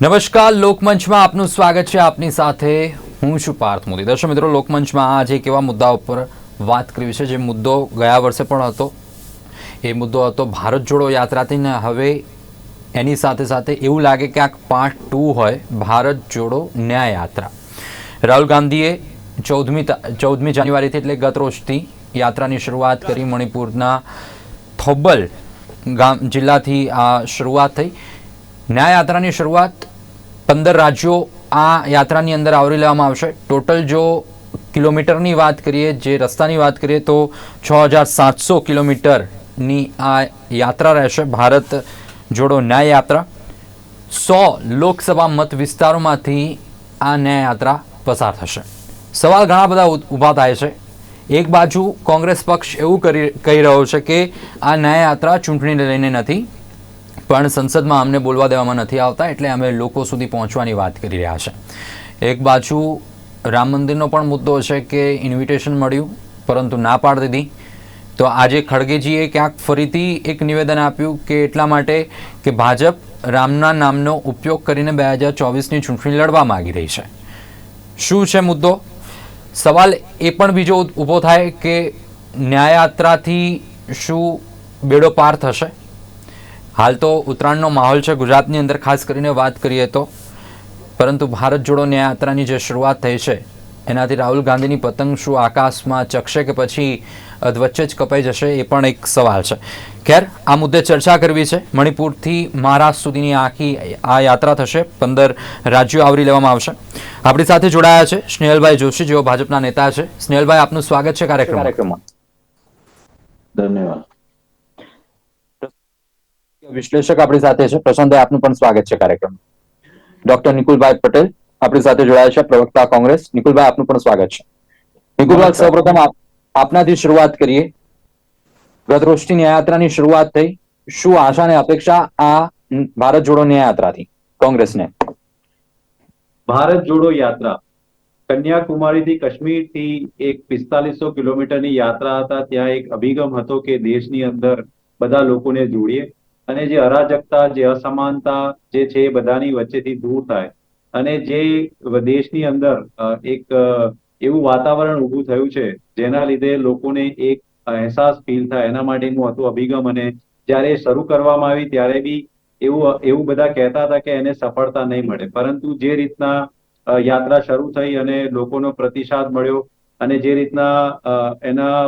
નમસ્કાર, લોકમંચમાં આપનું સ્વાગત છે. આપની સાથે હું છું પાર્થ મોદી. દર્શક મિત્રો, લોકમંચમાં આજે એક એવા મુદ્દા ઉપર વાત કરવી છે, જે મુદ્દો ગયા વર્ષે પણ હતો. એ મુદ્દો હતો ભારત જોડો યાત્રાથી ને હવે એની સાથે સાથે એવું લાગે કે આ પાર્ટ ટુ હોય, ભારત જોડો ન્યાય યાત્રા રાહુલ ગાંધીએ ચૌદમી ચૌદમી જાન્યુઆરીથી એટલે ગત રોજથી યાત્રાની શરૂઆત કરી. મણિપુરના થોબલ ગામ, જિલ્લાથી આ શરૂઆત થઈ. ન્યાય યાત્રાની શરૂઆત પંદર રાજ્યો આ યાત્રાની અંદર આવરી લેવામાં આવશે. ટોટલ જો કિલોમીટરની વાત કરીએ, જે રસ્તાની વાત કરીએ, તો છ હજાર સાતસો કિલોમીટરની આ યાત્રા રહેશે. ભારત જોડો ન્યાય યાત્રા. સો લોકસભા મત વિસ્તારોમાંથી આ ન્યાય યાત્રા પસાર થશે. સવાલ ઘણા બધા ઊભા થાય છે. એક બાજુ કોંગ્રેસ પક્ષ એવું કરી, કહી રહ્યો છે કે આ ન્યાય યાત્રા ચૂંટણીને લઈને નથી. પણ સંસદમાં અમને બોલવા દેવામાં નથી આવતા એટલે અમે લોકો સુધી પહોંચવાની વાત કરી રહ્યા છે. એક બાજુ રામ મંદિરનો પણ મુદ્દો છે કે ઇન્વિટેશન મળ્યું, પરંતુ ના પાડી દીધી. તો આજે ખડગેજીએ ક્યાંક ફરીથી એક નિવેદન આપ્યું કે એટલા માટે કે ભાજપ રામના નામનો ઉપયોગ કરીને બે હજાર ચોવીસની ચૂંટણી લડવા માગી રહી છે. શું છે મુદ્દો? સવાલ એ પણ બીજો ઊભો થાય કે ન્યાયયાત્રાથી શું બેડો પાર થશે? હાલ તો ઉત્તરાયણનો માહોલ છે. ગુજરાતની અંદર ખાસ કરીને વાત કરીએ તો, પરંતુ ભારત જોડો ન્યાયયાત્રાની જે શરૂઆત થઈ છે, એનાથી રાહુલ ગાંધીની પતંગ શું આકાશમાં ચકશે કે પછી અધવચ્ચે જ કપાઈ જશે એ પણ એક સવાલ છે. ખેર, આ મુદ્દે ચર્ચા કરવી છે. મણિપુરથી મહારાષ્ટ્ર સુધીની આખી આ યાત્રા થશે. પંદર રાજ્યો આવરી લેવામાં આવશે. આપણી સાથે જોડાયા છે સ્નેહલભાઈ જોશી, જેઓ ભાજપના નેતા છે. સ્નેહલભાઈ, આપનું સ્વાગત છે કાર્યક્રમ ધન્યવાદ. વિશ્લેષક આપણી સાથે છે. પ્રશાંતભાઈ આપનું પણ સ્વાગત છે કાર્યક્રમ ડોક્ટર નિકુલભાઈ પટેલ આપણી સાથે જોડાયા છે પ્રવક્તા કોંગ્રેસ. નિકુલભાઈ આપનું પણ સ્વાગત છે. નિકુલભાઈ સૌપ્રથમ આપનાથી શરૂઆત કરીએ. ગત રોજથી ન્યાયયાત્રાની શરૂઆત થઈ. શું આશા અને અપેક્ષા આ ભારત જોડો ન્યાયયાત્રાથી કોંગ્રેસને? ભારત જોડો યાત્રા. કન્યાકુમારીથી કાશ્મીરથી કાશ્મીરથી એક પિસ્તાલીસો કિલોમીટરની યાત્રા હતા. ત્યાં એક અભિગમ હતો કે દેશની અંદર બધા લોકોને જોડીએ. અને જે અરાજકતા, જે અસમાનતા જે છે એ બધાની વચ્ચેથી દૂર થાય. અને જે દેશની અંદર એક એવું વાતાવરણ ઊભું થયું છે, જેના લીધે લોકોને એક અહેસાસ ફીલ થાય. એના માટેનું હતું અભિગમ અને જ્યારે શરૂ કરવામાં આવી ત્યારે બી એવું એવું બધા કહેતા હતા કે એને સફળતા નહીં મળે. પરંતુ જે રીતના યાત્રા શરૂ થઈ અને લોકોનો પ્રતિસાદ મળ્યો અને જે રીતના એના,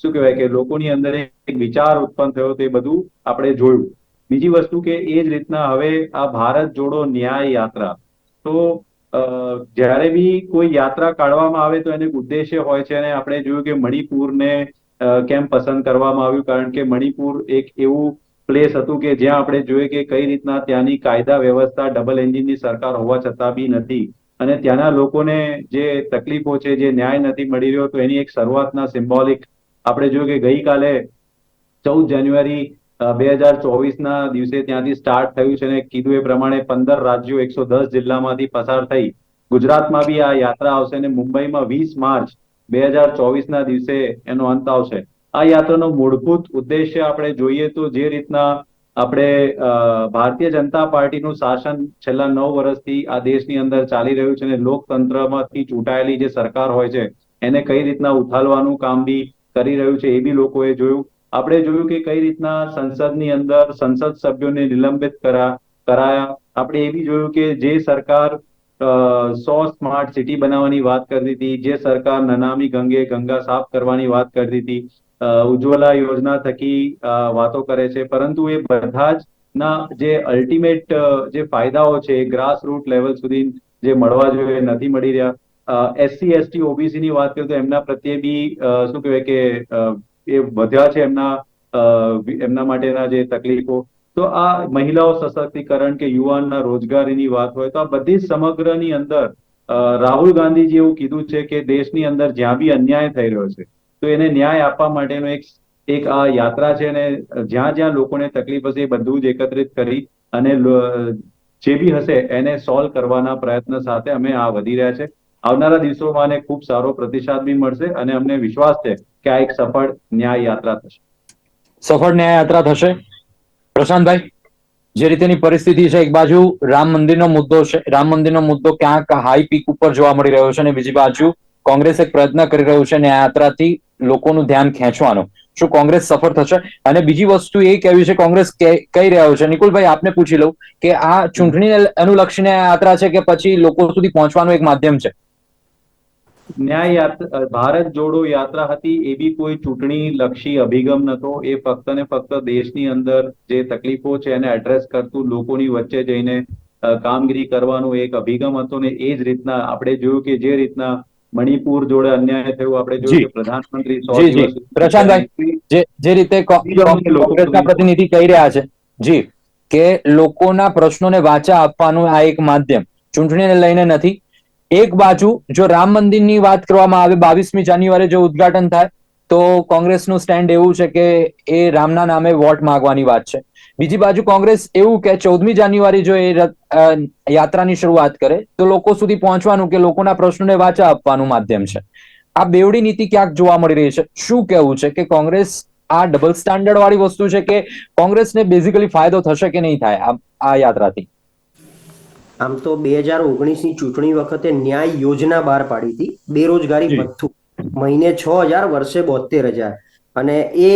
શું કહેવાય કે લોકોની અંદર એક વિચાર ઉત્પન્ન થયો તે બધું આપણે જોયું. બીજી વસ્તુ કે એ જ રીતના હવે આ ભારત જોડો ન્યાય યાત્રા. તો જ્યારે બી કોઈ યાત્રા કાઢવામાં આવે તો એને ઉદ્દેશ્ય હોય છે અને આપણે જોયું કે મણિપુરને કેમ પસંદ કરવામાં આવ્યું? કારણ કે મણિપુર એક એવું પ્લેસ હતું કે જ્યાં આપણે જોઈએ કે કઈ રીતના ત્યાંની કાયદા વ્યવસ્થા ડબલ એન્જિનની સરકાર હોવા છતાં બી નથી. અને ત્યાંના લોકોને જે તકલીફો છે, જે ન્યાય નથી મળી રહ્યો, તો એની એક શરૂઆતના સિમ્બોલિક આપણે જોયું કે ગઈકાલે ચૌદ જાન્યુઆરી બે હજાર ચોવીસના દિવસે ત્યાંથી સ્ટાર્ટ થયું છે અને કીધું એ પ્રમાણે પંદર રાજ્યો એકસો દસ જિલ્લામાંથી પસાર થઈ. ગુજરાતમાં બી આ યાત્રા આવશે અને મુંબઈમાં વીસ માર્ચ બે હજાર ચોવીસના દિવસે એનો અંત આવશે. આ યાત્રાનો મૂળભૂત ઉદ્દેશ્ય આપણે જોઈએ તો જે રીતના આપણે ભારતીય જનતા પાર્ટીનું શાસન છેલ્લા નવ વર્ષથી આ દેશની અંદર ચાલી રહ્યું છે અને લોકતંત્રમાંથી ચૂંટાયેલી જે સરકાર હોય છે, એને કઈ રીતના ઉથાલવાનું કામ બી કરી રહ્યું છે એ બી લોકોએ જોયું. આપણે જોયું કે કઈ રીતના સંસદની અંદર સંસદ સભ્યોને નિલંબિત કરા, કરાયા. આપણે એ બી જોયું કે જે સરકાર સો સ્માર્ટ સિટી બનાવવાની વાત કરતી હતી, જે સરકાર નનામી ગંગે ગંગા સાફ કરવાની વાત કરતી હતી ઉજ્જવલા યોજના થકી વાતો કરે છે. પરંતુ એ બધા જ ના જે અલ્ટિમેટ જે ફાયદાઓ છે ગ્રાસ રૂટ લેવલ સુધી જે મળવા જોઈએ નથી મળી રહ્યા. એસસી એસટી ઓબીસી ની વાત કરીએ તો એમના પ્રત્યે બી શું કહેવાય કે એ વધ્યા છે એમના એમના માટેના જે તકલીફો. તો આ મહિલાઓ સશક્તિકરણ કે યુવાનના રોજગારીની વાત હોય તો આ બધી સમગ્રની અંદર રાહુલ ગાંધીજી એવું કીધું છે કે દેશની અંદર જ્યાં બી અન્યાય થઈ રહ્યો છે, તો એને ન્યાય આપવા માટેનો એક એક આ યાત્રા છે અને જ્યાં જ્યાં લોકોને તકલીફ હશે એ બધું જ એકત્રિત કરી અને જે બી હશે એને સોલ્વ કરવાના પ્રયત્ન સાથે અમે આ વધી રહ્યા છે. આવનારા દિવસોમાં ખૂબ સારો પ્રતિસાદ બી મળશે અને અમને વિશ્વાસ છે કે આ એક સફળ ન્યાય યાત્રા થશે. સફળ ન્યાય યાત્રા થશે? પ્રશાંતભાઈ, જે રીતેની પરિસ્થિતિ છે, એક બાજુ રામ મંદિરનો મુદ્દો છે, રામ મંદિરનો મુદ્દો ક્યાંક હાઈ પીક ઉપર જોવા મળી રહ્યો છે અને બીજી બાજુ કોંગ્રેસ એક પ્રયત્ન કરી રહ્યું છે આ યાત્રાથી લોકોનું ધ્યાન ખેંચવાનો. શું કોંગ્રેસ સફળ થશે? અને બીજી વસ્તુ એ કહેવી છે, કોંગ્રેસ કહી રહ્યો છે, નિકુલભાઈ, આપને પૂછી લઉં કે આ ચૂંટણીને અનુલક્ષીને યાત્રા છે કે પછી લોકો સુધી પહોંચવાનું એક માધ્યમ છે? ન્યાય યાત્રા ભારત જોડો યાત્રા હતી એ બી કોઈ ચૂંટણી લક્ષી અભિગમ નતો એ ફક્ત ને ફક્ત દેશની અંદર જે તકલીફો છે એને એડ્રેસ કરતું લોકોની વચ્ચે જઈને કામગીરી કરવાનો એક અભિગમ હતો ને એ જ રીતના આપણે જોયું કે જે રીતના મણિપુર જોડે અન્યાય થયો આપણે. જોયું કે પ્રધાનમંત્રી સો જી, જી. દિવસ પ્રશાંતભાઈ. જે જે રીતે કોંગ્રેસના પ્રતિનિધિ કહી રહ્યા છે જી કે લોકોના પ્રશ્નોને વાચા આપવાનું આ એક માધ્યમ ચૂંટણીને લઈને નથી એક બાજુ જો રામ મંદિરની વાત કરવામાં આવે, બાવીસમી જાન્યુઆરી જો ઉદ્ઘાટન થાય, તો કોંગ્રેસનું સ્ટેન્ડ એવું છે કે એ રામના નામે વોટ માંગવાની વાત છે. બીજી બાજુ કોંગ્રેસ એવું કે ચૌદમી જાન્યુઆરી જો એ યાત્રાની શરૂઆત કરે, તો લોકો સુધી પહોંચવાનું કે લોકોના પ્રશ્નોને વાચા આપવાનું માધ્યમ છે. આ બેવડી નીતિ ક્યાંક જોવા મળી રહી છે? શું કહેવું છે કે કોંગ્રેસ આ ડબલ સ્ટાન્ડર્ડ વાળી વસ્તુ છે કે કોંગ્રેસને બેઝિકલી ફાયદો થશે કે નહીં થાય આ યાત્રાથી? આમ તો બે હજાર ઓગણીસની ચૂંટણી વખતે ન્યાય યોજના બહાર પાડી હતી. બેરોજગારી ભથ્થું. મહિને છ હજાર વર્ષે બોતેર હજાર. અને એ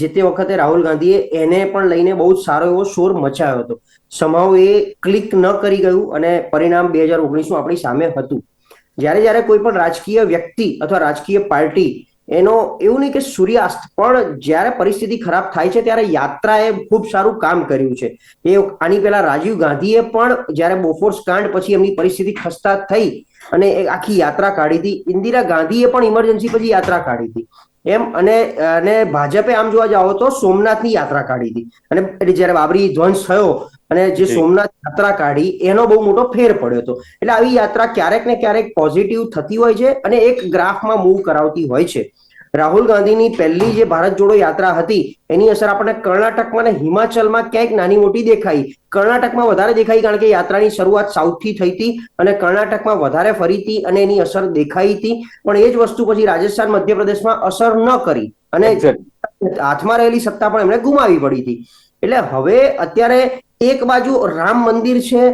જે તે વખતે રાહુલ ગાંધીએ એને પણ લઈને બહુ જ સારો એવો શોર મચાયો હતો. સમાવ એ ક્લિક ન કરી ગયું અને પરિણામ બે હજાર ઓગણીસનું આપણી સામે હતું. જ્યારે જ્યારે કોઈ પણ રાજકીય વ્યક્તિ અથવા રાજકીય પાર્ટી એનો એવું નહીં કે સૂર્યાસ્ત પણ જ્યારે પરિસ્થિતિ ખરાબ થાય છે ત્યારે યાત્રાએ ખૂબ સારું કામ કર્યું છે. એ આની પહેલા રાજીવ ગાંધીએ પણ જ્યારે બોફોર્સ કાંડ પછી એમની પરિસ્થિતિ ખસ્તા થઈ અને આખી યાત્રા કાઢી હતી ઇન્દિરા ગાંધીએ પણ ઇમરજન્સી પછી યાત્રા કાઢી હતી. એમ અને અને ભાજપે આમ જોવા જાઓ તો સોમનાથની યાત્રા કાઢી હતી. અને એટલે જ્યારે બાબરી ધ્વંસ થયો અને જે સોમનાથ યાત્રા કાઢી એનો બહુ મોટો ફેર પડ્યો હતો. એટલે આવી યાત્રા ક્યારેક ને ક્યારેક પોઝિટિવ થતી હોય છે અને એક ગ્રાફમાં મૂવ કરાવતી હોય છે. રાહુલ ગાંધીની પહેલી જે ભારત જોડો યાત્રા હતી એની અસર આપણને કર્ણાટકમાં અને હિમાચલમાં ક્યાંક નાની મોટી દેખાઈ. કર્ણાટકમાં વધારે દેખાઈ કારણ કે યાત્રાની શરૂઆત સાઉથથી થઈ હતી અને કર્ણાટકમાં વધારે ફરીતી અને એની અસર દેખાઈ હતી. પણ એ જ વસ્તુ પછી રાજસ્થાન મધ્યપ્રદેશમાં અસર ન કરી અને હાથમાં રહેલી સત્તા પણ એમણે ગુમાવી પડી હતી. એટલે હવે અત્યારે એક બાજુ રામ મંદિર છે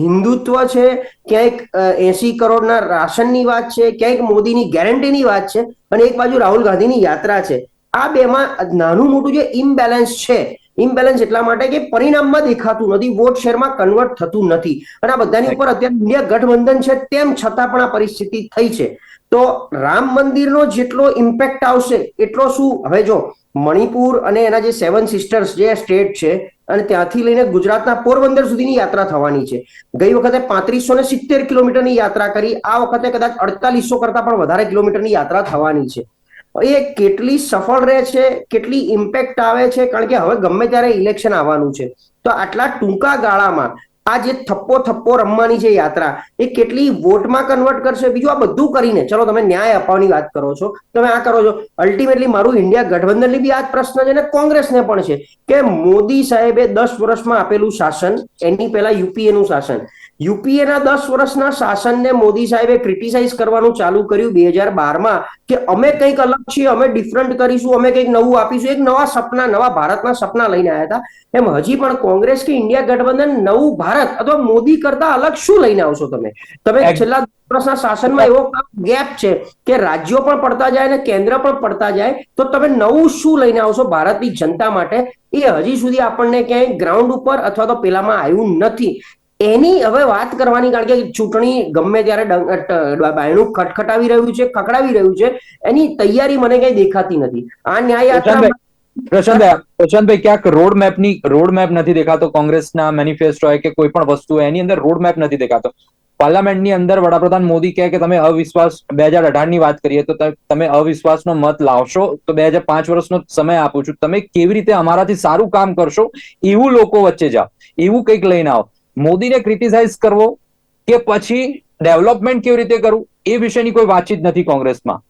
હિન્દુત્વ છે ક્યાંક એસી કરોડના રાશનની વાત છે ક્યાંક મોદીની ગેરંટીની વાત છે અને એક બાજુ રાહુલ ગાંધીની યાત્રા છે. આ બેમાં નાનું મોટું જે ઇમ્બેલેન્સ છે ઇમ્બેલેન્સ એટલા માટે કે પરિણામમાં દેખાતું નથી વોટ શેરમાં કન્વર્ટ થતું નથી. અને આ બધાની ઉપર અત્યારે ઇન્ડિયા ગઠબંધન છે તેમ છતાં પણ આ પરિસ્થિતિ થઈ છે. તો રામ મંદિરનો જેટલો ઇમ્પેક્ટ આવશે, એટલો શું? હવે જો, મણિપુર અને એના જે સેવન સિસ્ટર્સ જે સ્ટેટ છે, અને ત્યાંથી લઈને ગુજરાતના પોરબંદર સુધીની યાત્રા થવાની છે. ગઈ વખતે પાંત્રીસો ને સિત્તેર કિલોમીટરની યાત્રા કરી, આ વખતે કદાચ અડતાલીસો કરતા પણ વધારે કિલોમીટરની યાત્રા થવાની છે. એ કેટલી સફળ રહે છે, કેટલી ઇમ્પેક્ટ આવે છે, કારણ કે હવે ગમે ત્યારે ઇલેક્શન આવવાનું છે. તો આટલા ટૂંકા ગાળામાં આ જે થપ્પો થપ્પો રમવાની છે યાત્રા, એ કેટલી વોટમાં કન્વર્ટ કરશે? બીજું આ બધું કરીને. ચલો, તમે ન્યાય અપાવવાની વાત કરો છો. તમે આ કરો છો. અલ્ટિમેટલી મારું ઇન્ડિયા ગઠબંધનની બી આ જ પ્રશ્ન છે અને કોંગ્રેસને પણ છે કે મોદી સાહેબે દસ વર્ષમાં આપેલું શાસન, એની પહેલા યુપીએ નું શાસન યુપીએ ના દસ વર્ષના શાસનને મોદી સાહેબે ક્રિટિસાઇઝ કરવાનું ચાલુ કર્યું બે હજાર બારમાં કે અમે કંઈક અલગ છીએ અમે ડિફરન્ટ કરીશું અમે કંઈક નવું આપીશું. એક નવા સપના નવા ભારતના સપના લઈને આવ્યા હતા. એમ હજી પણ કોંગ્રેસ કે ઇન્ડિયા ગઠબંધન નવું ભારત અથવા મોદી કરતા અલગ શું લઈને આવશો તમે? તમે છેલ્લા દસ વર્ષના શાસનમાં એવો ગેપ છે કે રાજ્યો પણ પડતા જાય અને કેન્દ્ર પણ પડતા જાય તો તમે નવું શું લઈને આવશો ભારતની જનતા માટે? એ હજી સુધી આપણને ક્યાંય ગ્રાઉન્ડ ઉપર અથવા તો પેલામાં આવ્યું નથી. એની હવે વાત કરવાની, કારણ કે ચૂંટણી ગમે ત્યારે બાયણું ખટખટાવી રહ્યું છે ખકડાવી રહ્યું છે, એની તૈયારી મને કઈ દેખાતી નથી. આ ન્યાય યાત્રા પ્રશાંતભાઈ પ્રશાંતભાઈ, ક્યાંક રોડ મેપની રોડ મેપ નથી દેખાતો કોંગ્રેસના મેનિફેસ્ટો હોય કે કોઈ પણ વસ્તુ એની અંદર રોડ મેપ નથી દેખાતો. પાર્લામેન્ટની અંદર વડાપ્રધાન મોદી કહે કે તમે અવિશ્વાસ, બે હજાર અઢારની વાત કરીએ તો તમે તમે અવિશ્વાસનો મત લાવશો, તો બે હજાર પાંચ વર્ષનો સમય આપું છું. તમે કેવી રીતે અમારાથી સારું કામ કરશો, એવું લોકો વચ્ચે જાઓ, એવું કંઈક લઈને આવો. મોદીને ક્રિટિસાઇઝ કરવો કે પછી ડેવલપમેન્ટ કેવી રીતે કરવું એ વિશેની કોઈ વાતચીત નથી કોંગ્રેસમાં.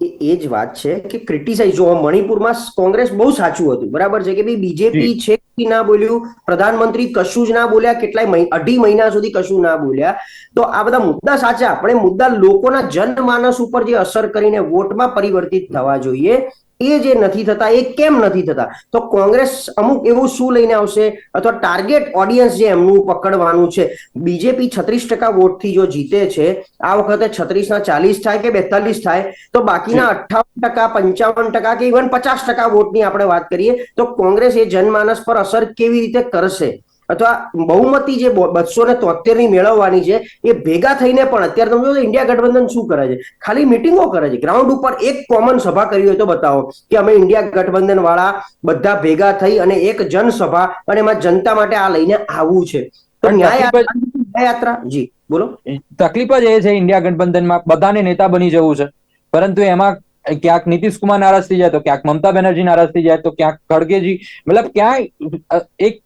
એ એ જ વાત છે કે ક્રિટિસાઇઝ જો મણિપુરમાં કોંગ્રેસ બહુ સાચું હતું બરાબર છે કે ભાઈ બીજેપી છે ના બોલ્યું પ્રધાનમંત્રી કશું જ ના બોલ્યા કેટલાય અઢી મહિના સુધી કશું ના બોલ્યા તો આ બધા મુદ્દા સાચા આપણે મુદ્દા લોકોના જનમાનસ ઉપર જે અસર કરીને વોટમાં પરિવર્તિત થવા જોઈએ એ જે નથી થતા એ કેમ નથી થતા? તો કોંગ્રેસ અમુક એવું શું લઈને આવશે? અથવા ટાર્ગેટ ઓડિયન્સ જે એમનું પકડવાનું છે? બીજેપી છત્રીસ ટકા વોટથી જો જીતે છે આ વખતે છત્રીસ ના ચાલીસ થાય કે બેતાલીસ થાય તો બાકીના અઠ્ઠાવન ટકા પંચાવન ટકા કે ઇવન પચાસ ટકા વોટની આપણે વાત કરીએ તો કોંગ્રેસ એ જનમાનસ પર અસર કેવી રીતે કરશે? અથવા બહુમતી જે બસો ને તોતેરની મેળવવાની છે એ ભેગા થઈને પણ અત્યારે તમે જો ઇન્ડિયા ગઠબંધન શું કરે છે? ખાલી મિટિંગો કરે છે. ગ્રાઉન્ડ ઉપર એક કોમન સભા કરી હોય તો બતાવો કે અમે ઇન્ડિયા ગઠબંધન વાળા બધા ભેગા થઈ અને એક જનસભા અને એમાં જનતા માટે આ લઈને આવવું છે. તો પણ ન્યાય તકલીફ જ- ન્યાય યાત્રા? જી બોલો. તકલીફ જ એ છે ઇન્ડિયા ગઠબંધનમાં. બધાને નેતા બની જવું છે. પરંતુ એમાં ક્યાંક નીતિશ કુમાર નારાજ થઈ જાય તો ક્યાંક મમતા બેનર્જી નારાજ થઈ જાય તો ક્યાંક ખડગેજી. મતલબ ક્યાંય એક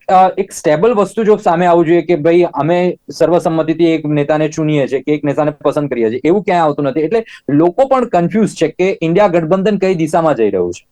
એક સ્ટેબલ વસ્તુ જો સામે આવવું જોઈએ કે ભાઈ અમે સર્વસંમતિથી એક નેતાને ચૂનીએ છીએ કે એક નેતાને પસંદ કરીએ છીએ, એવું ક્યાંય આવતું નથી. એટલે લોકો પણ કન્ફ્યુઝ છે કે ઇન્ડિયા ગઠબંધન કઈ દિશામાં જઈ રહ્યું છે.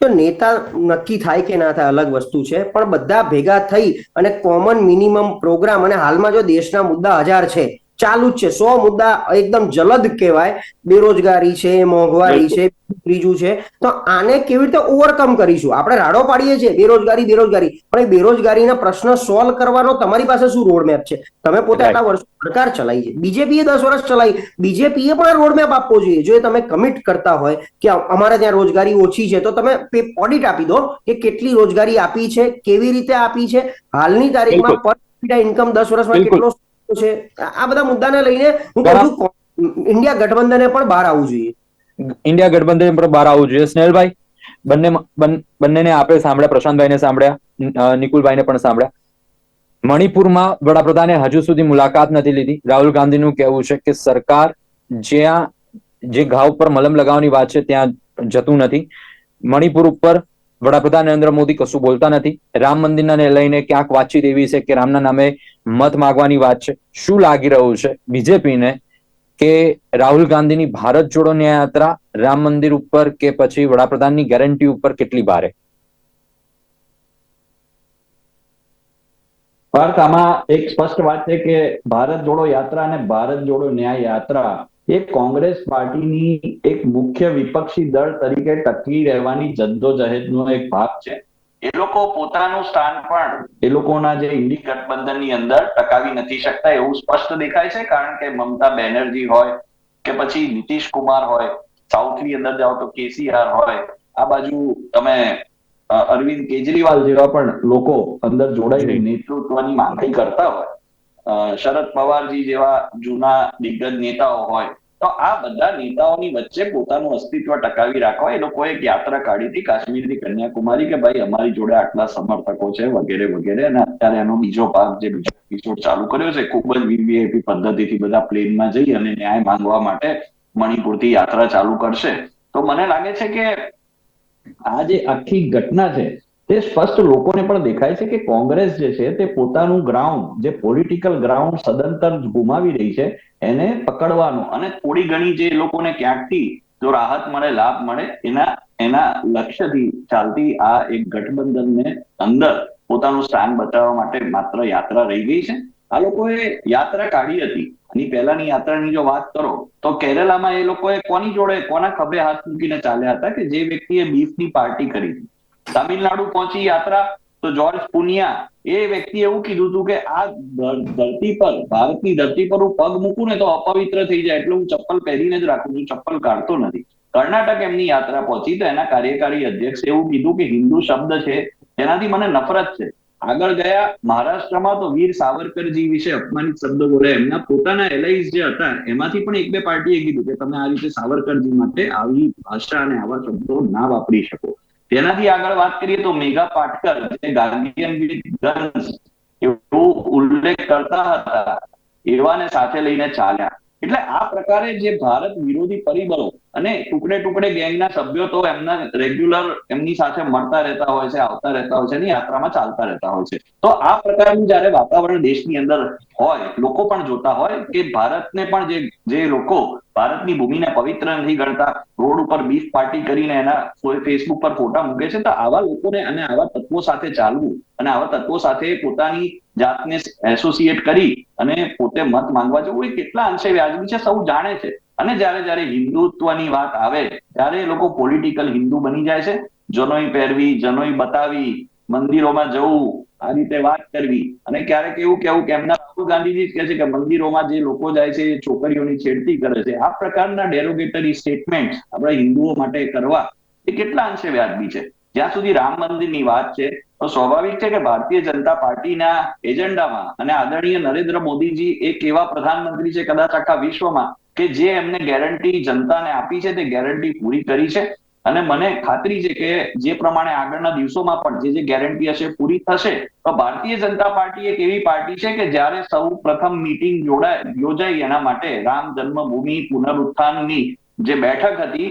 તો નેતા નક્કી થાય કે ના થાય અલગ વસ્તુ છે, પણ બધા ભેગા થઈ અને કોમન મિનિમમ પ્રોગ્રામ અને હાલમાં જો દેશના મુદ્દા હજાર છે ચાલુ જ છે. સો મુદ્દા એકદમ જલદ કહેવાય. બેરોજગારી છે મોંઘવારી છે ત્રીજું છે. તો આને કેવી રીતે ઓવરકમ કરીશું? આપણે રાડો પાડીએ છીએ. બેરોજગારી બેરોજગારી. પણ એ બેરોજગારીના પ્રશ્ન સોલ્વ કરવાનો તમારી પાસે શું રોડમેપ છે? તમે પોતે આટલા વર્ષો સરકાર ચલાવી છે. બીજેપીએ દસ વર્ષ ચલાવી. બીજેપીએ પણ રોડમેપ આપવો જોઈએ. જો એ તમે કમિટ કરતા હોય કે અમારે ત્યાં રોજગારી ઓછી છે તો તમે ઓડિટ આપી દો કે કેટલી રોજગારી આપી છે કેવી રીતે આપી છે. હાલની તારીખમાં પર ઇન્કમ દસ વર્ષમાં કેટલો છે. આ બધા મુદ્દાને લઈને હું કહું છું ઇન્ડિયા ગઠબંધને પણ બહાર આવવું જોઈએ. ઇન્ડિયા ગઠબંધન પણ બહાર આવવું જોઈએ. સ્નેહલભાઈ બંને બંનેને આપણે સાંભળ્યા પ્રશાંતભાઈને સાંભળ્યા નિકુલભાઈને પણ સાંભળ્યા. મણિપુરમાં વડાપ્રધાને હજુ સુધી મુલાકાત નથી લીધી. રાહુલ ગાંધીનું કહેવું છે કે સરકાર જ્યાં જે ઘાવ પર મલમ લગાવવાની વાત છે ત્યાં જતું નથી. મણિપુર ઉપર વડાપ્રધાન નરેન્દ્ર મોદી કશું બોલતા નથી. રામ મંદિરને લઈને ક્યાંક વાતચીત એવી છે કે રામના નામે મત માગવાની વાત છે. શું લાગી રહ્યું છે બીજેપીને કે રાહુલ ગાંધીની ભારત જોડો ન્યાયયાત્રા રામ મંદિર ઉપર કે પછી વડાપ્રધાનની ગેરંટી ઉપર કેટલી ભારે? પાર્થ, આમાં એક સ્પષ્ટ વાત છે કે ભારત જોડો યાત્રા અને ભારત જોડો ન્યાય યાત્રા એ કોંગ્રેસ પાર્ટીની એક મુખ્ય વિપક્ષી દળ તરીકે ટકી રહેવાની જદ્દોજહેદનો એક ભાગ છે. એ લોકો પોતાનું સ્થાન પણ એ લોકોના જે ઇન્ડી ગઠબંધનની અંદર ટકાવી નથી શકતા એવું સ્પષ્ટ દેખાય છે કારણ કે મમતા બેનર્જી હોય કે પછી નીતિશ કુમાર હોય સાઉથની અંદર જાઓ તો કેસીઆર હોય આ બાજુ તમે અરવિંદ કેજરીવાલ જેવા પણ લોકો અંદર જોડાઈને નેતૃત્વની માંગણી કરતા હોય. શરદ પવારજી જેવા જૂના દિગ્ગજ નેતાઓ હોય, તો આ બધા નેતાઓની વચ્ચે પોતાનું અસ્તિત્વ ટકાવી રાખવા એ લોકોએ એક યાત્રા કાઢી હતી કાશ્મીરથી કન્યાકુમારી કે ભાઈ અમારી જોડે આટલા સમર્થકો છે વગેરે વગેરે. અને અત્યારે એનો બીજો ભાગ જે બીજો એપિસોડ ચાલુ કર્યો છે, ખૂબ જ વીવીઆઈપી પદ્ધતિથી બધા પ્લેનમાં જઈ અને ન્યાય માંગવા માટે મણિપુરથી યાત્રા ચાલુ કરશે. તો મને લાગે છે કે આ જે આખી ઘટના છે તે સ્પષ્ટ લોકોને પણ દેખાય છે કે કોંગ્રેસ જે છે તે પોતાનું ગ્રાઉન્ડ જે પોલિટિકલ ગ્રાઉન્ડ સદંતર ગુમાવી રહી છે, એને પકડવાનો. અને થોડી ઘણી જે લોકોને ક્યાંકથી જો રાહત મળે, લાભ મળે, એના એના લક્ષ્યથી ચાલતી આ એક ગઠબંધનને અંદર પોતાનું સ્થાન બચાવવા માટે માત્ર યાત્રા રહી ગઈ છે. આ લોકોએ યાત્રા કાઢી હતી. આની પહેલાની યાત્રાની જો વાત કરો, તો કેરેલામાં એ લોકોએ કોની જોડે, કોના ખભે હાથ મૂકીને ચાલ્યા હતા કે જે વ્યક્તિએ બીફની પાર્ટી કરી હતી? તામિલનાડુ પહોંચી યાત્રા. તો જોર્જ પુનિયા એ વ્યક્તિ એવું કીધું હતું કે આ ધરતી પર, ભારતની ધરતી પર હું પગ મૂકું ને તો અપવિત્ર થઈ જાય એટલે હું ચપ્પલ પહેરીને જ રાખું છું, ચપ્પલ કાઢતો નથી. કર્ણાટક એમની યાત્રા પહોંચી તો એના કાર્યકારી અધ્યક્ષે એવું કીધું કે હિન્દુ શબ્દ છે એનાથી મને નફરત છે. આગળ ગયા મહારાષ્ટ્રમાં તો વીર સાવરકરજી વિશે અપમાનિત શબ્દો બોલે એમના પોતાના એલાઇઝ જે હતા, એમાંથી પણ એક બે પાર્ટીએ કીધું કે તમે આ રીતે સાવરકરજી માટે આવી ભાષા અને આવા શબ્દો ના વાપરી શકો. તેનાથી આગળ વાત કરીએ તો મેઘા પાટકર જે ગાંધીયન ગન્સ એવો ઉલ્લેખ કરતા હતા, એવાને સાથે લઈને ચાલ્યા. એટલે આ પ્રકારે જે ભારત વિરોધી પરિબળો અને ટુકડે ટુકડે ગેંગના સભ્યો તો એમના રેગ્યુલર એમની સાથે મળતા રહેતા હોય છે, આવતા રહેતા હોય છે અને યાત્રામાં ચાલતા રહેતા હોય છે. તો આ પ્રકારનું જયારે વાતાવરણ દેશની અંદર હોય, લોકો પણ જોતા હોય કે ભારતને પણ જે જે લોકો ભારતની ભૂમિને પવિત્ર નથી ગણતા, રોડ ઉપર બીફ પાર્ટી કરીને એના ફેસબુક પર ફોટા મૂકે છે, તો આવા લોકોને અને આવા તત્વો સાથે ચાલવું અને આવા તત્વો સાથે પોતાની જાતને એસોસિએટ કરી અને પોતે મત માંગવા જવું એ કેટલા અંશે વ્યાજબી છે, સૌ જાણે છે. અને જ્યારે જ્યારે હિન્દુત્વની વાત આવે, ત્યારે એ લોકો પોલિટિકલ હિન્દુ બની જાય છે. જનોઈ પહેરવી, જનોઈ બતાવી, મંદિરોમાં જવું, આ રીતે વાત કરવી. અને ક્યારેક એવું કેવું કે એમના રાહુલ ગાંધીજી કહે છે કે મંદિરોમાં જે લોકો જાય છે, એ છોકરીઓની છેડતી કરે છે. આ પ્રકારના ડેરોગેટરી સ્ટેટમેન્ટ આપણે હિન્દુઓ માટે કરવા એ કેટલા અંશે વ્યાજબી છે? જ્યાં સુધી રામ મંદિરની વાત છે, તો સ્વાભાવિક છે કે ભારતીય જનતા પાર્ટીના એજન્ડામાં અને આદરણીય નરેન્દ્ર મોદીજી એક એવા પ્રધાનમંત્રી છે, કદાચ આખા વિશ્વમાં કે જે એમને ગેરંટી જનતાને આપી છે, તે ગેરંટી પૂરી કરી છે. અને મને ખાતરી છે કે જે પ્રમાણે આગળના દિવસોમાં પણ જે જે ગેરંટી હશે, પૂરી થશે, તો ભારતીય જનતા પાર્ટી એક એવી પાર્ટી છે કે જ્યારે સૌ પ્રથમ મીટિંગ યોજાઈ એના માટે રામ જન્મભૂમિ પુનરુત્થાનની જે બેઠક હતી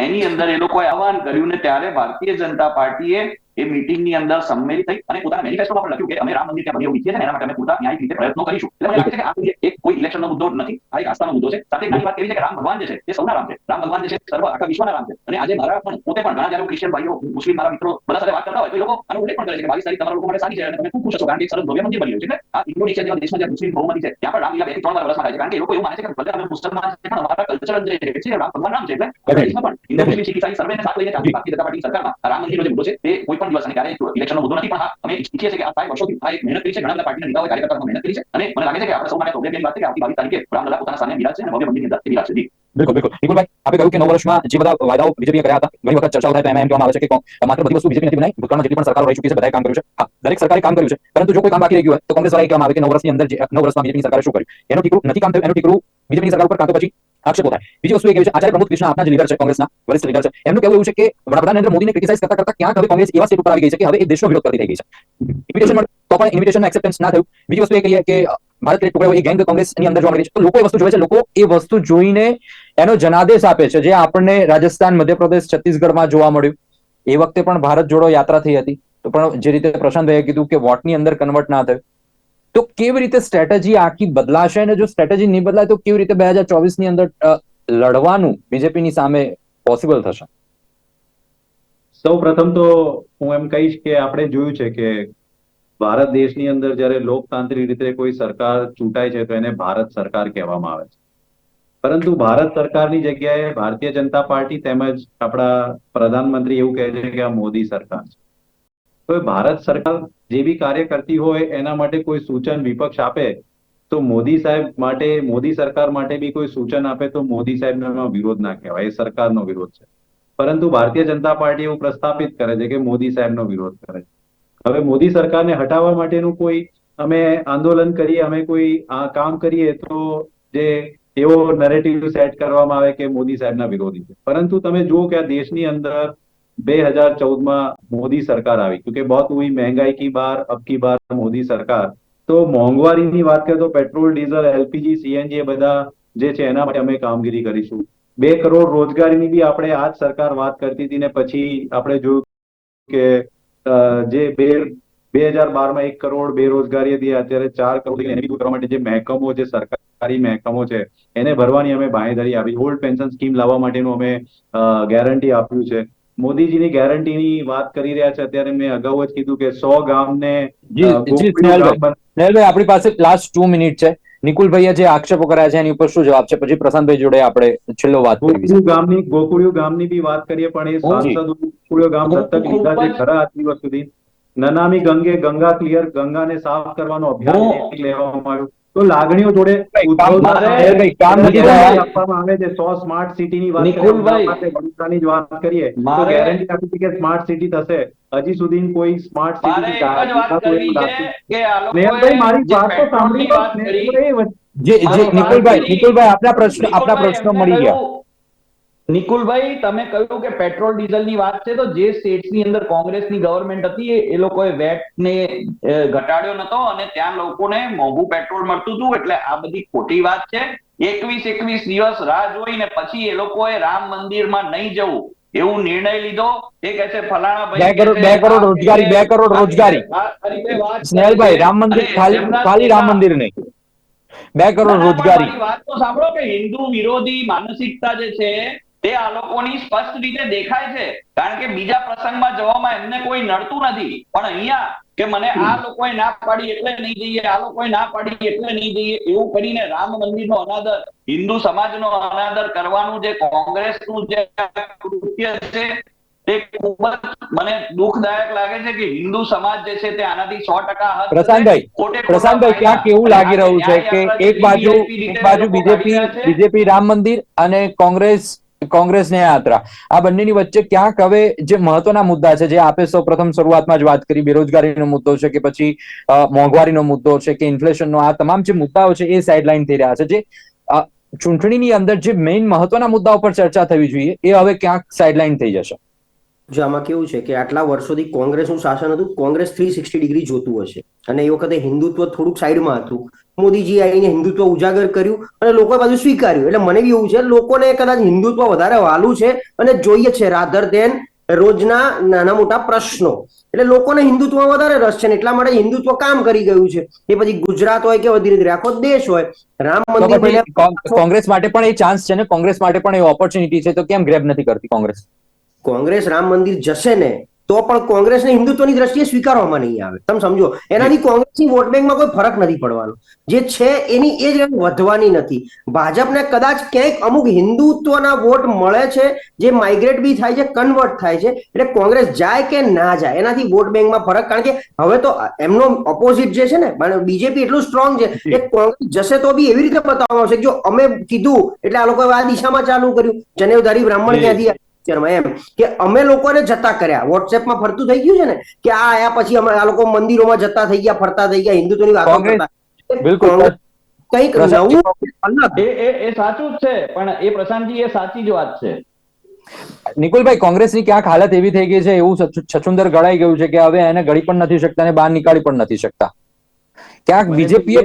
એની અંદર એ લોકોએ આહવાન કર્યું ને ત્યારે ભારતીય જનતા પાર્ટીએ એ મીટિંગની અંદર સંમેલિત થઈ અને પોતાના મેનિફેસ્ટોમાં પણ લખ્યું કે અમે રામ મંદિર ત્યાં બની ઈચ્છીએ છીએ એના માટે અમે પૂરતા ન્યાયિક રીતે પ્રયત્નો કરીશું. એટલે મને લાગે છે કે આ કોઈ એક કોઈ ઇલેક્શનનો મુદ્દો નથી આ એક આસ્થાનો મુદ્દો છે. સાથે નાની વાત એવી છે કે રામ ભગવાન જે છે એ સૌના રામ છે. રામ ભગવાન જે છે સર્વ આખા વિશ્વના રામ છે. અને આજે મારા પણ પોતે પણ ઘણા જ્યારે ક્રિશ્ચિયન ભાઈઓ મુસ્લિમ મારા મિત્રો બધા સાથે વાત કરતા હોય તો એ લોકો આનો ઉલ્લેખ પણ કરે છે કે બાવીસ તારીખ તમારા લોકો માટે સારી છે અને તમે ખૂબ ખુશ છો કારણ કે સરસ ભવ્ય મંદિર બન્યું છે. એટલે આ ઇન્ડોનેશિયા જેવા દેશમાં જ્યાં મુસ્લિમ બહુમતી છે ત્યાં પણ રામલીલા બેથી ત્રણ વાર વર્ષમાં થાય છે. કારણ કે એ લોકો એવું માને છે કે ભલે અમે મુસલમાન છે પણ અમારા કલ્ચરલ જે છે રામ ભગવાન રામ છે. એટલે પણ હિન્દુ મુસ્લિમ શીખી સર્વેને સાથ લઈને ચાલતી ભારતીય જનતા પાર્ટી સરકારમાં રામ મંદિરનો જે મુદ્દો છે તે કોઈ પણ દિવસ અને ક્યારેય ઇલેક્શનનો મુદ્દો નથી. પણ હા, અમે ઈચ્છીએ છીએ કે આ સાહેબ વર્ષોથી આ એક મહેનત કરી છે. ઘણા બધા પાર્ટીના નેતાઓએ કાર્યકર્તાઓ મહેનત કરી છે. અને મને લાગે છે કે આપણે સૌ માટે સૌભાગ્યની વાત છે કે આવતી બાવીસ તારીખે રામલલા પોતાના સામે બિરાજશે અને ભવ્ય મંદિરની અંદર તે બિરાજશે જી. બિલકુલ બિલકુલ. નિકુલભાઈ, આપે કહ્યું કે નવ વર્ષમાં જે બધા વાયદાઓ બીજેપીએ કર્યા હતા, ઘણી વખત ચર્ચાઓ થાય તો એમાં એમ કહેવામાં આવે છે કે કોણ- માત્ર બધી વસ્તુ બીજેપી નથી બનાવી, ભૂતકાળમાં જેટલી પણ સરકારો રહી ચૂકી છે, બધાએ કામ કર્યું છે. હા, દરેક સરકારે કામ કર્યું છે. પરંતુ જો કોઈ કામ બાકી રહી ગયું હોય, તો કોંગ્રેસ દ્વારા એ કહેવામાં આવે કે નવ વર્ષની અંદર જે નવ વર્ષમાં બીજેપીની સરકારે શું કર્યું? એનું ટીકરું નથી કામ થયું, એનું ટીકરું બીજેપીની સરકાર ઉપર કાં તો પછી આક્ષેપો થાય. બીજી વસ્તુ એ કહ્યું છે, આચાર્ય પ્રમોદ કૃષ્ણ આપના જે લીડર છે, કોંગ્રેસના, વરિષ્ઠ લીડર છે, એમનું કહેવું એવું છે કે વડાપ્રધાન નરેન્દ્ર મોદીને ક્રિટિસાઇઝ કરતા કરતા ક્યાંક હવે કોંગ્રેસ એવા સ્ટેટ ઉપર આવી ગઈ છે કે હવે એ દેશનો વિરોધ કરતી થઈ છે. ઇન્વિટેશન તો પણ ઇન્વિટેશન એક્સેપ્ટન્સ ના થયું. બીજી વસ્તુ એ કહીએ કે ભારત કે ટુકડો એ ગેંગ કોંગ્રેસની અંદર જોવા મળી છે. તો લોકો એ વસ્તુ જોવે છે, લોકો એ વસ્તુ જોઈને એનો જનાદેશ આપે છે, જે આપણને રાજસ્થાન, મધ્યપ્રદેશ, છત્તીસગઢમાં જોવા મળ્યું. એ વખતે પણ ભારત જોડો યાત્રા થઈ હતી. તો પણ જે રીતે પ્રશાંતભાઈએ કીધું કે વોટની અંદર કન્વર્ટ ના થયું. તો કેવી રીતે સ્ટ્રેટેજી આખી બદલાશે અને જો સ્ટ્રેટેજી નહીં બદલાય, તો કેવી રીતે બે હજાર ચોવીસની અંદર લડવાનું બીજેપીની સામે પોસિબલ થશે? સૌ પ્રથમ તો હું એમ કહીશ કે આપણે જોયું છે કે ભારત દેશની અંદર જ્યારે લોકતાંત્રિક રીતે કોઈ સરકાર ચૂંટાય છે, તો એને ભારત સરકાર કહેવામાં આવે છે. પરંતુ ભારત સરકારની જગ્યાએ ભારતીય જનતા પાર્ટી તેમજ આપણા પ્રધાનમંત્રી એવું કહે છે કે આ મોદી સરકાર છે. તો ભારત સરકાર જે બી કાર્ય કરતી હોય એના માટે કોઈ સૂચન વિપક્ષ આપે, તો મોદી સાહેબ માટે, મોદી સરકાર માટે બી કોઈ સૂચન આપે તો મોદી સાહેબનો વિરોધ ના કહેવાય. એ સરકારનો વિરોધ છે. પરંતુ ભારતીય જનતા પાર્ટી એવું પ્રસ્થાપિત કરે છે કે મોદી સાહેબનો વિરોધ કરે છે. હવે મોદી સરકારને હટાવવા માટેનું કોઈ અમે આંદોલન કરીએ, અમે કોઈ કામ કરીએ તો જે એવો નરેટિવ સેટ કરવામાં આવે કે મોદી સાહેબના વિરોધી છે. પરંતુ તમે જુઓ કે આ દેશની અંદર બે હજાર ચૌદમાં મોદી સરકાર આવી. आई क्योंकि बहुत हुई महंगाई की बार अब બાર મોદી સરકાર. તો મોંઘવારીની વાત કરીએ તો પેટ્રોલ, ડીઝલ એલપીજી સીએનજી એ બધા જે છે એના માટે અમે કામગીરી કરીશું. બે કરોડ રોજગારીની બી આપણે આ જ સરકાર વાત કરતી હતી ને પછી આપણે જોયું કે જે બે બે હજાર બારમાં એક કરોડ બેરોજગારી હતી, અત્યારે ચાર કરોડ એની કરવા માટે જે મહેકમો જે સરકારી મહેકમો છે, એને ભરવાની અમે બાંહેધરી આપી. ઓલ્ડ પેન્શન સ્કીમ લાવવા માટેનું અમે ગેરંટી આપ્યું છે. મોદીજીની ગેરંટીની વાત કરી રહ્યા છે. અત્યારે મેં અગાઉ જ કીધું કે સો ગામને આપણી પાસે લાસ્ટ ટુ મિનિટ છે. નિકુલભાઈએ જે આક્ષેપો કર્યા છે એની ઉપર શું જવાબ છે? પછી પ્રશાંતભાઈ જોડે આપણે છેલ્લો વાત ગોકુળિયું ગામની ગોકુળિયું ગામની બી વાત કરીએ પણ એ સાંસદ ગોકુળિયું ગામ દત્તક લીધા છે ખરા આજ દિવસ સુધી. નનામી ગંગે ગંગા ક્લિયર ગંગાને સાફ કરવાનો અભિયાન લેવામાં આવ્યું. તો લાગણીઓ જોડે. આપવામાં આવે છે સો સ્માર્ટ વાત. અમદાવાદ, વડોદરાની જ વાત કરીએ તો ગેરંટી આપી છે કે સ્માર્ટ સિટી થશે. હજી સુધી કોઈ સ્માર્ટ સિટી વાત મારી વાત તો સાંભળી વાત જે નિકુલભાઈ નિકુલભાઈ આપના પ્રશ્ન આપના પ્રશ્નો મળી ગયા. નિકુલભાઈ તમે કહ્યું કે પેટ્રોલ ડીઝલની વાત છે તો જે સ્ટેટ્સની અંદર કોંગ્રેસની ગવર્મેન્ટ હતી એ- લોકોએ વેટ ને ઘટાડ્યો નતો અને ત્યાં લોકોને મોંઘું પેટ્રોલ મળતું હતું. એટલે આ બધી ખોટી વાત છે. એકવીસ એકવીસ દિવસ રાહ જોઈને પછી એ લોકોએ રામ મંદિરમાં નહીં જવું એવું નિર્ણય લીધો. એ કહે છે ફલાણા ભાઈ બે કરોડ- બે કરોડ રોજગારી, બે કરોડ રોજગારી. સ્નેહલભાઈ રામ મંદિર ખાલી ખાલી રામ મંદિર નહીં. બે કરોડ રોજગારી. વાત તો સાંભળો કે હિન્દુ વિરોધી માનસિકતા જે છે તે આ લોકોની સ્પષ્ટ રીતે દેખાય છે કારણ કે બીજા પ્રસંગમાં જવામાં એમને કોઈ નડતું નથી પણ અહીંયા કે મને આ લોકોએ ના પાડી એટલે નહીં જઈએ આ લોકોએ ના પાડી એટલે નહીં જઈએ એવું કરીને રામ મંદિરનો અનાદર હિન્દુ સમાજનો અનાદર કરવાનું જે કોંગ્રેસનું જે કૃત્ય છે તે ખૂબ જ મને દુઃખદાયક લાગે છે કે હિન્દુ સમાજ જે છે તે આનાથી સો ટકા પ્રશાંતભાઈ, પ્રશાંતભાઈ ક્યાંક. એવું લાગી રહ્યું છે કે એક બાજુ એક બાજુ બીજેપી. બીજેપી રામ મંદિર અને કોંગ્રેસ કોંગ્રેસ ને યાત્રા. આ બંનેની વચ્ચે ક્યાંક હવે જે મહત્વના મુદ્દા છે, જે આપે સૌ પ્રથમ શરૂઆતમાં જ વાત કરી, બેરોજગારીનો મુદ્દો છે કે પછી મોંઘવારીનો મુદ્દો છે કે ઇન્ફ્લેશનનો, આ તમામ જે મુદ્દાઓ છે એ સાઇડલાઇન થઈ રહ્યા છે. જે ચૂંટણીની અંદર જે મેઇન મહત્વના મુદ્દાઓ પર ચર્ચા થવી જોઈએ, એ હવે ક્યાંક સાઇડલાઇન થઈ જશે. જો આમાં કેવું છે કે આટલા વર્ષોથી કોંગ્રેસનું શાસન હતું, કોંગ્રેસ થ્રી સિક્સટી ડિગ્રી જોતું હશે. અને એ વખતે હિન્દુત્વ થોડુંક સાઈડમાં હતું. મોદીજી આવીને હિન્દુત્વ ઉજાગર કર્યું અને લોકો બાજુ સ્વીકાર્યું. એટલે મને બી એવું છે લોકોને કદાચ હિન્દુત્વ વધારે વાલું છે અને જોઈએ છે રાધર દેન રોજના નાના મોટા પ્રશ્નો. એટલે લોકોને હિન્દુત્વમાં વધારે રસ છે ને એટલા માટે હિન્દુત્વ કામ કરી ગયું છે. એ પછી ગુજરાત હોય કે ધીરે ધીરે આખો દેશ હોય રામ મંદિર કોંગ્રેસ માટે પણ એ ચાન્સ છે ને? કોંગ્રેસ માટે પણ એ ઓપોર્ચ્યુનિટી છે તો કેમ ગ્રેબ નથી કરતી કોંગ્રેસ? કોંગ્રેસ રામ મંદિર જશે ને? તો પણ કોંગ્રેસને હિન્દુત્વની દ્રષ્ટિએ સ્વીકારવામાં નહીં આવે. તમે સમજો એનાથી કોંગ્રેસની વોટ બેંકમાં કોઈ ફરક નથી પડવાનો. જે છે એની એ જ વધવાની નથી. ભાજપને કદાચ ક્યાંક અમુક હિન્દુત્વના વોટ મળે છે જે માઇગ્રેટ બી થાય છે કન્વર્ટ થાય છે એટલે કોંગ્રેસ જાય કે ના જાય એનાથી વોટ બેંકમાં ફરક. કારણ કે હવે તો એમનો ઓપોઝિટ જે છે ને બીજેપી એટલું સ્ટ્રોંગ છે કે કોંગ્રેસ જશે તો બી એવી રીતે બતાવવામાં આવશે કે જો અમે કીધું એટલે આ લોકોએ આ દિશામાં ચાલુ કર્યું. જનેવધારી બ્રાહ્મણ ક્યાંથી ક્યાંથી પિક્ચરમાં એમ કે અમે લોકોને જતા કર્યા. વોટ્સએપમાં ફરતું થઈ ગયું છે ને કે આ આયા પછી અમે આ લોકો મંદિરોમાં જતા થઈ ગયા ફરતા થઈ ગયા હિન્દુત્વની વાતો કરતા. બિલકુલ. કંઈક નવું એ એ એ સાચું જ છે પણ એ પ્રશાંતજી એ સાચી જ વાત છે. નિકુલભાઈ કોંગ્રેસની ક્યાંક હાલત એવી થઈ ગઈ છે એવું છછુંદર ગળાઈ ગયું છે કે હવે એને ગળી પણ નથી શકતા અને બહાર નીકાળી પણ નથી શકતા. ક્યાંક બીજેપીએ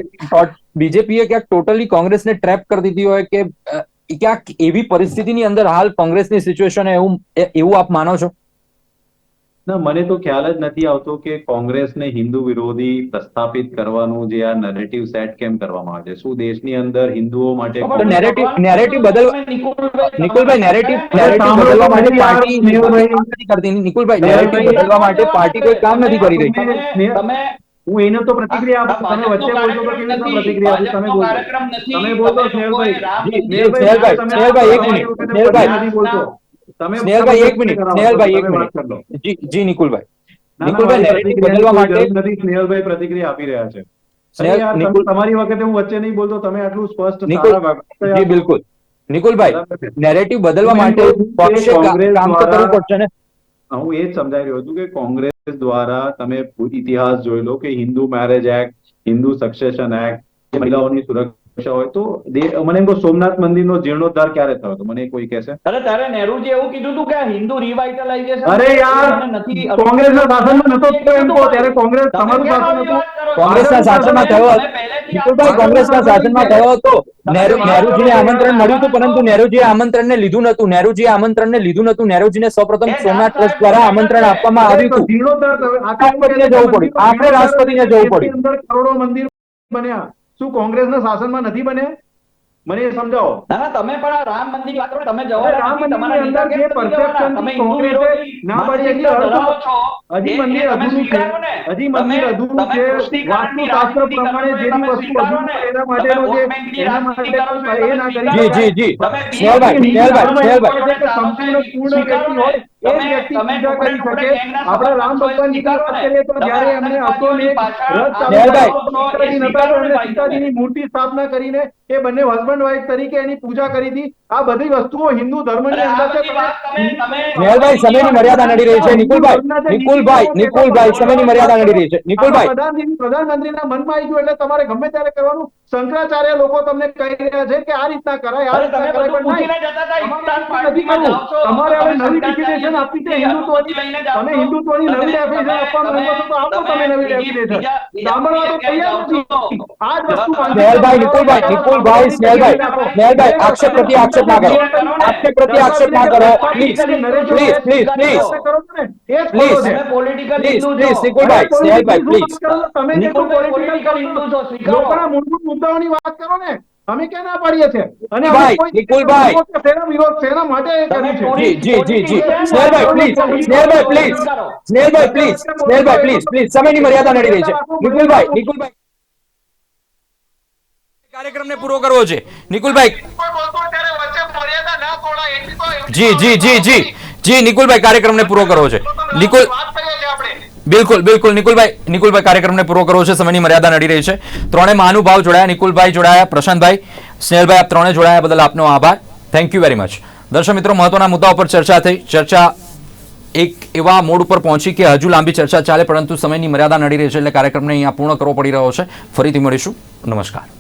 બીજેપીએ ક્યાંક ટોટલી કોંગ્રેસને ટ્રેપ કરી દીધી હોય કે ક્યાંક એવી પરિસ્થિતિની અંદર હાલ કોંગ્રેસની સિચ્યુએશન એવું એવું આપ માનો છો? ના મને તો ખ્યાલ જ નથી આવતો કે કોંગ્રેસને હિન્દુ વિરોધી પ્રસ્થાપિત કરવાનું જે આ નરેટિવ સેટ કેમ કરવામાં આવે છે? શું દેશની અંદર હિન્દુઓ માટે નેરેટિવ નેરેટિવ બદલવા નિકુલભાઈ નિકુલભાઈ નેરેટિવ નેરેટિવ બદલવા માટે પાર્ટી કામ નથી કરતી નિકુલભાઈ નેરેટિવ બદલવા માટે પાર્ટી કોઈ કામ નથી કરી રહી. તમે હું એનો તો પ્રતિક્રિયા આપું તમે વચ્ચે બોલતો તો કેવી રીતના પ્રતિક્રિયા આપું તમે બોલતો તમે લોકોએ સ્નેહલભાઈ. સ્નેહલભાઈ, એક મિનિટ. સ્નેહલભાઈ. બોલતો. તમે સ્નેહલભાઈ, એક મિનિટ. સ્નેહલભાઈ, એક મિનિટ. જી જી નિકુલભાઈ. નિકુલભાઈ, બદલવા માટે- નથી. સ્નેહલભાઈ પ્રતિક્રિયા આપી રહ્યા છે. તમારી વખતે હું વચ્ચે નહીં બોલતો તમે આટલું સ્પષ્ટ જી બિલકુલ. નિકુલભાઈ નેરેટિવ બદલવા માટે પક્ષે કોંગ્રેસ કામ તો કરવું પડશે ને? હું એ જ સમજાવી રહ્યો છું કે કોંગ્રેસ દ્વારા તમે ઇતિહાસ જોઈ લો કે Hindu marriage act Hindu succession act મહિલાઓની સુરક્ષા હોય તો મને એમ કહો સોમનાથ મંદિરનો જીર્ણોદ્ધાર ક્યારે થયો હતો? મને કોઈ કહેશે? અરે તારે નહેરુજી એવું કીધું હતું કે હિન્દુ રિવાઇટલાઇઝેશન અરે યાર, નથી કોંગ્રેસના શાસનમાં નતો એમ કહો ત્યારે કોંગ્રેસ તમારું શાસન હતું? કોંગ્રેસના શાસનમાં થયો હતો. નિકુલભાઈ કોંગ્રેસના શાસનમાં થયો હતો. નહેરુ નહેરુજીને આમંત્રણ મળ્યું હતું પરંતુ નહેરુજીએ આમંત્રણને લીધું નતું નહેરુજીએ આમંત્રણને લીધું નતું નહેરુજીને સૌપ્રથમ સોમનાથ ટ્રસ્ટ દ્વારા આમંત્રણ આપવામાં આવ્યું તો હતું. જીર્ણોદ્ધાર રાષ્ટ્રપતિને જવું પડ્યું. આપણે રાષ્ટ્રપતિને જવું પડ્યું. કરોડો મંદિર બન્યા. શું કોંગ્રેસના શાસનમાં નથી બન્યા? મને એ સમજાવો. ના તમે પણ રામ મંદિર વાત તમે જવાબ રામ મંદિર તમારા અંદર જે નથી તમે હિન્દુ ના પડી એટલે એટલી છો. હજી મંદિર અધૂરું છે. હજી મંદિર અધૂરું છે. વાસ્તુ શાસ્ત્ર પ્રમાણે જેની વસ્તુ અધૂરું છે એના માટેનો જે એના માટે કરો છો, એ ના કરી જી, જી, જી. સ્નેહલભાઈ, સ્નેહલભાઈ. કે સંપૂર્ણ પૂર્ણ વ્યક્તિ હોય એ વ્યક્તિ પૂજા કરી શકે. ટુકડે રામ ભગવાનની વાત કરીએ તો જ્યારે રથ સીતાજીની મૂર્તિ સ્થાપના કરીને એ બંને હસબન્ડ વાઇફ તરીકે એની પૂજા કરી હતી આ બધી વસ્તુઓ હિન્દુ ધર્મની અંદર છે તમે સમયની મર્યાદા નડી રહી છે નિકુલભાઈ નિકુલભાઈ નિકુલભાઈ સમયની મર્યાદા નડી રહી છે નિકુલભાઈ પ્રધાનમંત્રીના મનમાં આવી ગયું એટલે તમારે ગમે ત્યારે કરવાનું શંકરાચાર્ય લોકો તમને કહી રહ્યા છે કે આ રીતના કરાય આ રીતના કરાય પણ નહીં. પૂછીને જતા હતા તમારે નથી કરવું. તમારે હવે નવી શંકરાચાર્ય આપી છે હિન્દુત્વની. તમે. હિન્દુત્વની નવી ડેફિનેશન આપવા માંગો છો તો આપો તમે નવી બીજા સાંભળવા તો તૈયાર નથી. આ જ વસ્તુ નિકુલભાઈ નિકુલભાઈ સ્નેહલભાઈ સ્નેહલભાઈ આક્ષેપ પ્રત્યે આક્ષેપ ના કરો. આક્ષેપ પ્રત્યે આક્ષેપ ના કરો. Please please please please political please please Nikulbhai Snehalbhai please તમે જે નિકુલભાઈ political political હિન્દુ છો, સ્વીકારો. લોકોના મૂળભૂત મુદ્દાઓની વાત કરો ને. અમે ક્યાં ના પાડીએ છે અને ભાઈ નિકુલભાઈ, તેના વિરોધ તેના માટે જી જી જી જી. Snehbhai please Snehbhai please Snehbhai please Snehbhai please please સમયની મર્યાદા નડી રહી છે. નિકુલભાઈ નિકુલભાઈ કાર્યક્રમને પૂરો કરવો છે. નિકુલભાઈ. જી જી જી જી. જી, નિકુલભાઈ, કાર્યક્રમને પૂરો કરવો છે. નિકુલ બિલકુલ બિલકુલ. નિકુલભાઈ નિકુલભાઈ, કાર્યક્રમને પૂરો કરવો છે. સમયની મર્યાદા નડી રહી છે. ત્રણે મહાનુભાવ જોડાયા, નિકુલભાઈ જોડાયા, પ્રશાંતભાઈ, સ્નેહલભાઈ, આપ ત્રણે જોડાયા બદલ આપનો આભાર. થેન્ક યુ વેરી મચ દર્શક મિત્રો, મહત્વના મુદ્દા ઉપર ચર્ચા થઈ. ચર્ચા એક એવા મોડ ઉપર પહોંચી કે હજુ લાંબી ચર્ચા ચાલે, પરંતુ સમયની મર્યાદા નડી રહી છે એટલે કાર્યક્રમને અહીંયા પૂર્ણ કરવો પડી રહ્યો છે. ફરીથી મળીશું. નમસ્કાર.